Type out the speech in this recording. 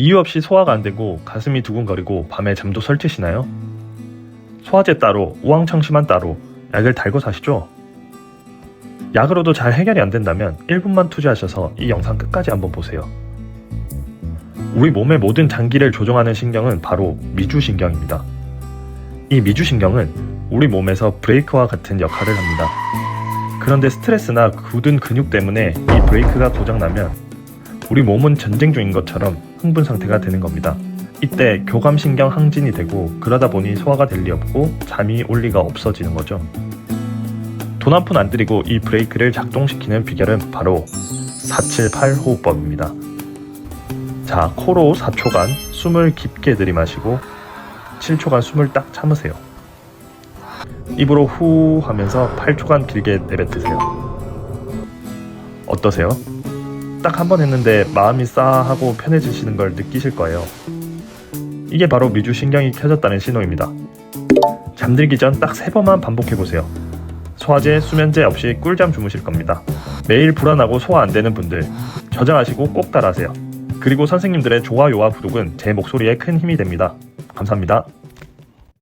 이유 없이 소화가 안 되고 가슴이 두근거리고 밤에 잠도 설치시나요? 소화제 따로, 우황청심환 따로 약을 달고 사시죠? 약으로도 잘 해결이 안 된다면 1분만 투자하셔서 이 영상 끝까지 한번 보세요. 우리 몸의 모든 장기를 조종하는 신경은 바로 미주신경입니다. 이 미주신경은 우리 몸에서 브레이크와 같은 역할을 합니다. 그런데 스트레스나 굳은 근육 때문에 이 브레이크가 고장나면 우리 몸은 전쟁 중인 것처럼 흥분 상태가 되는 겁니다. 이때 교감신경 항진이 되고 그러다 보니 소화가 될 리 없고 잠이 올 리가 없어지는 거죠. 돈 한 푼 안 들이고 이 브레이크를 작동시키는 비결은 바로 478 호흡법입니다. 자, 코로 4초간 숨을 깊게 들이마시고 7초간 숨을 딱 참으세요. 입으로 후 하면서 8초간 길게 내뱉으세요. 어떠세요? 딱 한 번 했는데 마음이 싸하고 편해지시는 걸 느끼실 거예요. 이게 바로 미주 신경이 켜졌다는 신호입니다. 잠들기 전 딱 세 번만 반복해 보세요. 소화제, 수면제 없이 꿀잠 주무실 겁니다. 매일 불안하고 소화 안 되는 분들 저장하시고 꼭 따라하세요. 그리고 선생님들의 좋아요와 구독은 제 목소리에 큰 힘이 됩니다. 감사합니다.